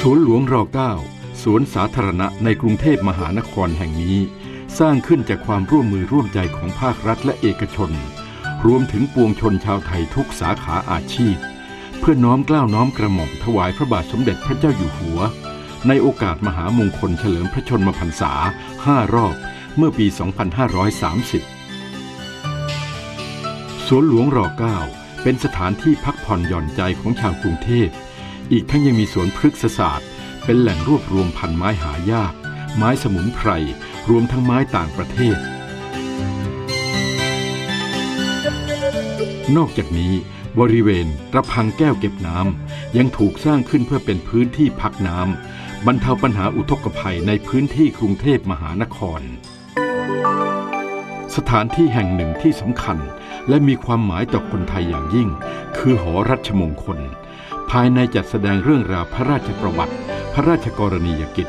สวนหลวงรอ9สวนสาธารณะในกรุงเทพมหานครแห่งนี้ สร้างขึ้นจากความร่วมมือร่วมใจของภาครัฐและเอกชน รวมถึงปวงชนชาวไทยทุกสาขาอาชีพ เพื่อน้อมเกล้าวน้อมกระหม่อมถวายพระบาทสมเด็จพระเจ้าอยู่หัว ในโอกาสมหามงคลเฉลิมพระชนมพรรษา 5 รอบเมื่อปี 2530 สวนหลวงรอ9เป็นสถานที่พักผ่อนหย่อนใจของชาวกรุงเทพ อีกทั้งยังมีสวนพฤกษศาสตร์ เป็นแหล่งรวบรวมพันไม้หายาก ไม้สมุนไพร รวมทั้งไม้ต่างประเทศ นอกจากนี้ บริเวณระพังแก้วเก็บน้ำยังถูกสร้างขึ้นเพื่อเป็นพื้นที่พักน้ำบรรเทาปัญหาอุทกภัยในพื้นที่กรุงเทพมหานคร สถานที่แห่งหนึ่งที่สำคัญและมีความหมายต่อคนไทยอย่างยิ่ง คือหอรัชมงคล ภายในจัดแสดงเรื่องราวพระราชประวัติ พระราชกรณียกิจ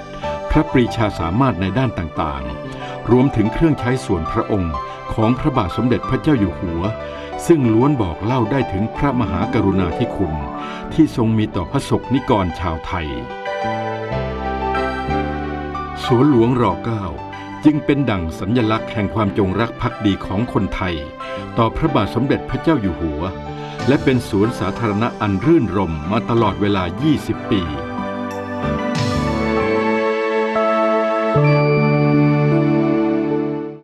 พระปรีชาสามารถในด้านต่างๆ รวมถึงเครื่องใช้ส่วนพระองค์ของพระบาทสมเด็จพระเจ้าอยู่หัว ซึ่งล้วนบอกเล่าได้ถึงพระมหากรุณาธิคุณ ที่ทรงมีต่อพระสกนิกรชาวไทย สวนหลวงรเก้าจึงเป็นดั่งสัญลักษณ์แห่งความจงรักภักดีของคนไทย ต่อพระบาทสมเด็จพระเจ้าอยู่หัว และเป็นสวนสาธารณะอันรื่นรมมาตลอดเวลา 20 ปี